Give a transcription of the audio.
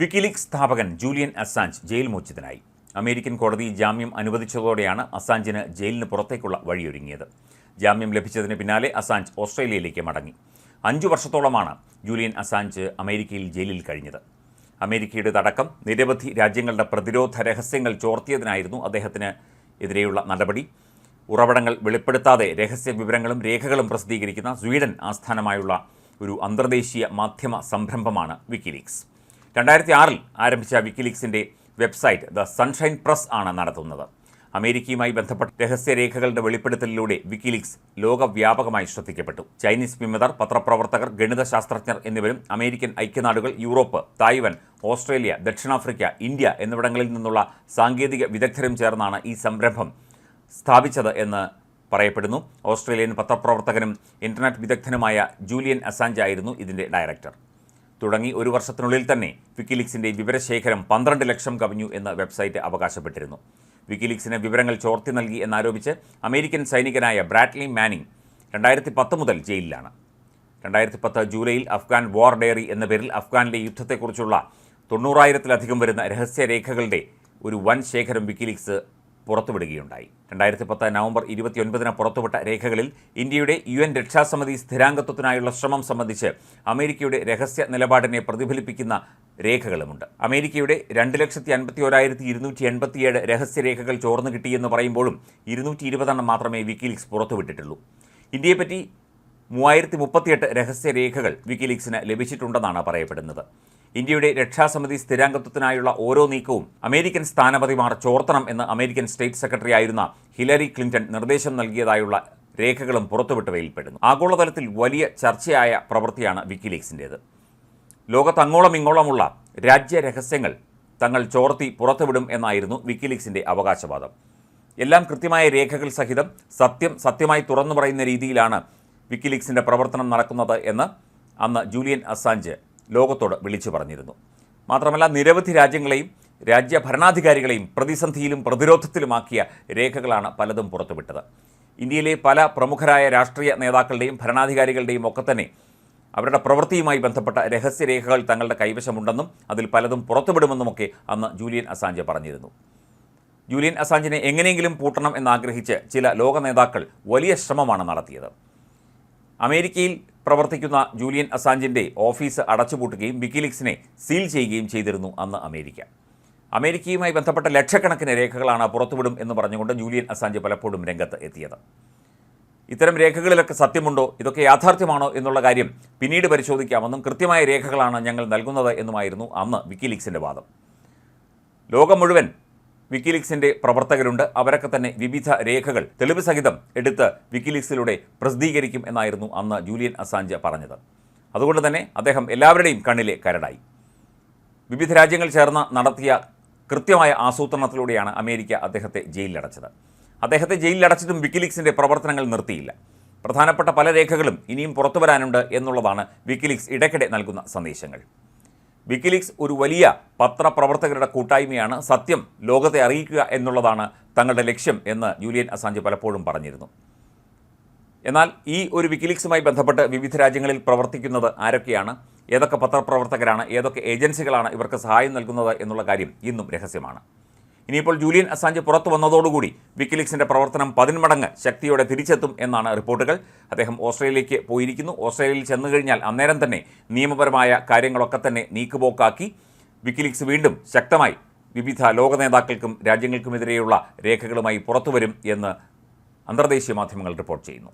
WikiLeaks സ്ഥാപകൻ Julian Assange ജയിൽ മോചിതനായി. അമേരിക്കൻ കോടതി ജാമ്യം അനുവദിച്ചതോടെയാണ് അസാഞ്ചിന് ജയിലിന് പുറത്തേക്കുള്ള വഴിയൊരുങ്ങിയത്. ജാമ്യം ലഭിച്ചതിന് പിന്നാലെ അസാഞ്ച് ഓസ്ട്രേലിയയിലേക്ക് മടങ്ങി. അഞ്ചു വർഷത്തോളമാണ് ജൂലിയൻ അസാഞ്ച് അമേരിക്കയിൽ ജയിലിൽ കഴിഞ്ഞത്. അമേരിക്കയുടെ തടക്കം നിരവധി രാജ്യങ്ങളുടെ പ്രതിരോധ രഹസ്യങ്ങൾ ചോർത്തിയതിനായിരുന്നു അദ്ദേഹത്തിന് എതിരെയുള്ള നടപടി. ഉറവിടങ്ങൾ വെളിപ്പെടുത്താതെ രഹസ്യ വിവരങ്ങളും രേഖകളും പ്രസിദ്ധീകരിക്കുന്ന സ്വീഡൻ ആസ്ഥാനമായുള്ള ഒരു അന്തർദേശീയ മാധ്യമ സംരംഭമാണ് വിക്കിലീക്സ്. രണ്ടായിരത്തി ആറിൽ ആരംഭിച്ച വിക്കിലീക്സിന്റെ വെബ്സൈറ്റ് ദ സൺഷൈൻ പ്രസ് ആണ് നടത്തുന്നത്. അമേരിക്കയുമായി ബന്ധപ്പെട്ട രഹസ്യരേഖകളുടെ വെളിപ്പെടുത്തലിലൂടെ വിക്കിലീക്സ് ലോകവ്യാപകമായി ശ്രദ്ധിക്കപ്പെട്ടു. ചൈനീസ് വിമതർ പത്രപ്രവർത്തകർ ഗണിതശാസ്ത്രജ്ഞർ എന്നിവരും അമേരിക്കൻ ഐക്യനാടുകൾ യൂറോപ്പ് തായ്വാൻ ഓസ്ട്രേലിയ ദക്ഷിണാഫ്രിക്ക ഇന്ത്യ എന്നിവിടങ്ങളിൽ നിന്നുള്ള സാങ്കേതിക വിദഗ്ധരും ചേർന്നാണ് ഈ സംരംഭം സ്ഥാപിച്ചത് എന്ന് പറയപ്പെടുന്നു. ഓസ്ട്രേലിയൻ പത്രപ്രവർത്തകനും ഇന്റർനെറ്റ് വിദഗ്ധനുമായ ജൂലിയൻ അസാഞ്ച് ആയിരുന്നു ഇതിന്റെ ഡയറക്ടർ. തുടങ്ങി ഒരു വർഷത്തിനുള്ളിൽ തന്നെ വിക്കിലീക്സിന്റെ വിവരശേഖരം പന്ത്രണ്ട് ലക്ഷം കവിഞ്ഞു എന്ന് വെബ്സൈറ്റ് അവകാശപ്പെട്ടിരുന്നു. വിക്കിലീക്സിന് വിവരങ്ങൾ ചോർത്തി നൽകി എന്നാരോപിച്ച് അമേരിക്കൻ സൈനികനായ ബ്രാഡ്ലി മാനിങ് രണ്ടായിരത്തി പത്ത് മുതൽ ജയിലിലാണ്. രണ്ടായിരത്തി പത്ത് ജൂലൈയിൽ അഫ്ഗാൻ വാർ ഡയറി എന്ന പേരിൽ അഫ്ഗാനിലെ യുദ്ധത്തെക്കുറിച്ചുള്ള തൊണ്ണൂറായിരത്തിലധികം വരുന്ന രഹസ്യരേഖകളുടെ ഒരു വൻ ശേഖരം വിക്കിലീക്സ് പുറത്തുവിടുകയുണ്ടായി. രണ്ടായിരത്തി പത്ത് നവംബർ ഇരുപത്തിയൊൻപതിന് പുറത്തുവിട്ട രേഖകളിൽ ഇന്ത്യയുടെ യു എൻ രക്ഷാസമിതി സ്ഥിരാംഗത്വത്തിനായുള്ള ശ്രമം സംബന്ധിച്ച് അമേരിക്കയുടെ രഹസ്യ നിലപാടിനെ പ്രതിഫലിപ്പിക്കുന്ന രേഖകളുമുണ്ട്. അമേരിക്കയുടെ രണ്ട് ലക്ഷത്തി അൻപത്തി ഒരായിരത്തി ഇരുന്നൂറ്റി എൺപത്തിയേഴ് രഹസ്യരേഖകൾ ചോർന്നു കിട്ടിയെന്ന് പറയുമ്പോഴും ഇരുന്നൂറ്റി ഇരുപതെണ്ണം മാത്രമേ വിക്കിലീക്സ് പുറത്തുവിട്ടിട്ടുള്ളൂ. ഇന്ത്യയെപ്പറ്റി മൂവായിരത്തി മുപ്പത്തിയെട്ട് രഹസ്യരേഖകൾ വിക്കിലീക്സിന് ലഭിച്ചിട്ടുണ്ടെന്നാണ് പറയപ്പെടുന്നത്. ഇന്ത്യയുടെ രക്ഷാസമിതി സ്ഥിരാംഗത്വത്തിനായുള്ള ഓരോ നീക്കവും അമേരിക്കൻ സ്ഥാനപതിമാർ ചോർത്തണം എന്ന് അമേരിക്കൻ സ്റ്റേറ്റ് സെക്രട്ടറി ആയിരുന്ന ഹിലരി ക്ലിന്റൺ നിർദ്ദേശം നൽകിയതായുള്ള രേഖകളും പുറത്തുവിട്ടവയിൽപ്പെടുന്നു. ആഗോളതലത്തിൽ വലിയ ചർച്ചയായ പ്രവൃത്തിയാണ് വിക്കിലീക്സിന്റേത് ലോകത്ത് അങ്ങോളം ഇങ്ങോളമുള്ള രാജ്യരഹസ്യങ്ങൾ തങ്ങൾ ചോർത്തി പുറത്തുവിടും എന്നായിരുന്നു വിക്കിലീക്സിന്റെ അവകാശവാദം. എല്ലാം കൃത്യമായ രേഖകൾ സഹിതം സത്യം സത്യമായി തുറന്നു പറയുന്ന രീതിയിലാണ് വിക്കിലീക്സിന്റെ പ്രവർത്തനം നടക്കുന്നത് എന്ന് അന്ന് ജൂലിയൻ അസാഞ്ച് ലോകത്തോട് വിളിച്ചു പറഞ്ഞിരുന്നു. മാത്രമല്ല നിരവധി രാജ്യങ്ങളെയും രാജ്യ ഭരണാധികാരികളെയും പ്രതിസന്ധിയിലും പ്രതിരോധത്തിലുമാക്കിയ രേഖകളാണ് പലതും പുറത്തുവിട്ടത്. ഇന്ത്യയിലെ പല പ്രമുഖരായ രാഷ്ട്രീയ നേതാക്കളുടെയും ഭരണാധികാരികളുടെയും ഒക്കെ തന്നെ അവരുടെ പ്രവൃത്തിയുമായി ബന്ധപ്പെട്ട രഹസ്യരേഖകൾ തങ്ങളുടെ കൈവശമുണ്ടെന്നും അതിൽ പലതും പുറത്തുവിടുമെന്നുമൊക്കെ അന്ന് ജൂലിയൻ അസാഞ്ച് പറഞ്ഞിരുന്നു. ജൂലിയൻ അസാഞ്ചിനെ എങ്ങനെയെങ്കിലും പൂട്ടണം എന്നാഗ്രഹിച്ച് ചില ലോക നേതാക്കൾ വലിയ ശ്രമമാണ് നടത്തിയത്. അമേരിക്കയിൽ പ്രവർത്തിക്കുന്ന ജൂലിയൻ അസാഞ്ചിന്റെ ഓഫീസ് അടച്ചുപൂട്ടുകയും വിക്കിലീക്സിനെ സീൽ ചെയ്യുകയും ചെയ്തിരുന്നു അന്ന് അമേരിക്ക. അമേരിക്കയുമായി ബന്ധപ്പെട്ട ലക്ഷക്കണക്കിന് രേഖകളാണ് പുറത്തുവിടും എന്ന് പറഞ്ഞുകൊണ്ട് ജൂലിയൻ അസാഞ്ച് പലപ്പോഴും രംഗത്ത് എത്തിയത്. ഇത്തരം രേഖകളിലൊക്കെ സത്യമുണ്ടോ? ഇതൊക്കെ യാഥാർത്ഥ്യമാണോ എന്നുള്ള കാര്യം പിന്നീട് പരിശോധിക്കാമെന്നും കൃത്യമായ രേഖകളാണ് ഞങ്ങൾ നൽകുന്നത് എന്നുമായിരുന്നു അന്ന് വിക്കിലീക്സിന്റെ വാദം. ലോകം മുഴുവൻ വിക്കിലീക്സിന്റെ പ്രവർത്തകരുണ്ട്. അവരൊക്കെ തന്നെ വിവിധ രേഖകൾ തെളിവ് സഹിതം എടുത്ത് വിക്കിലീക്സിലൂടെ പ്രസിദ്ധീകരിക്കും എന്നായിരുന്നു അന്ന് ജൂലിയൻ അസാഞ്ച് പറഞ്ഞത്. അതുകൊണ്ട് തന്നെ അദ്ദേഹം എല്ലാവരുടെയും കണ്ണിലെ കരടായി. വിവിധ രാജ്യങ്ങൾ ചേർന്ന് നടത്തിയ കൃത്യമായ ആസൂത്രണത്തിലൂടെയാണ് അമേരിക്ക അദ്ദേഹത്തെ ജയിലിലടച്ചത്. അദ്ദേഹത്തെ ജയിലിലടച്ചിട്ടും വിക്കിലീക്സിന്റെ പ്രവർത്തനങ്ങൾ നിർത്തിയില്ല. പ്രധാനപ്പെട്ട പല രേഖകളും ഇനിയും പുറത്തുവരാനുണ്ട് എന്നുള്ളതാണ് വിക്കിലീക്സ് ഇടയ്ക്കിടെ നൽകുന്ന സന്ദേശങ്ങൾ. വിക്കിലീക്സ് ഒരു വലിയ പത്രപ്രവർത്തകരുടെ കൂട്ടായ്മയാണ് സത്യം ലോകത്തെ അറിയിക്കുക എന്നുള്ളതാണ് തങ്ങളുടെ ലക്ഷ്യം എന്ന് ജൂലിയൻ അസാഞ്ച് പലപ്പോഴും പറഞ്ഞിരുന്നു. എന്നാൽ ഈ ഒരു വിക്കിലീക്സുമായി ബന്ധപ്പെട്ട് വിവിധ രാജ്യങ്ങളിൽ പ്രവർത്തിക്കുന്നത് ആരൊക്കെയാണ്? ഏതൊക്കെ പത്രപ്രവർത്തകരാണ്? ഏതൊക്കെ ഏജൻസികളാണ് ഇവർക്ക് സഹായം നൽകുന്നത് എന്നുള്ള കാര്യം ഇന്നും രഹസ്യമാണ്. ഇനിയിപ്പോൾ ജൂലിയൻ അസാഞ്ച് പുറത്തു വന്നതോടുകൂടി വിക്കിലീക്സിന്റെ പ്രവർത്തനം പതിന്മടങ്ങ് ശക്തിയോടെ തിരിച്ചെത്തും എന്നാണ് റിപ്പോർട്ടുകൾ. അദ്ദേഹം ഓസ്ട്രേലിയയിലേക്ക് പോയിരിക്കുന്നു. ഓസ്ട്രേലിയയിൽ ചെന്നു കഴിഞ്ഞാൽ അന്നേരം തന്നെ നിയമപരമായ കാര്യങ്ങളൊക്കെ തന്നെ നീക്കുപോക്കാക്കി വിക്കിലീക്സ് വീണ്ടും ശക്തമായി വിവിധ ലോക നേതാക്കൾക്കും രാജ്യങ്ങൾക്കുമെതിരെയുള്ള രേഖകളുമായി പുറത്തുവരും എന്ന് അന്തർദേശീയ മാധ്യമങ്ങൾ റിപ്പോർട്ട് ചെയ്യുന്നു.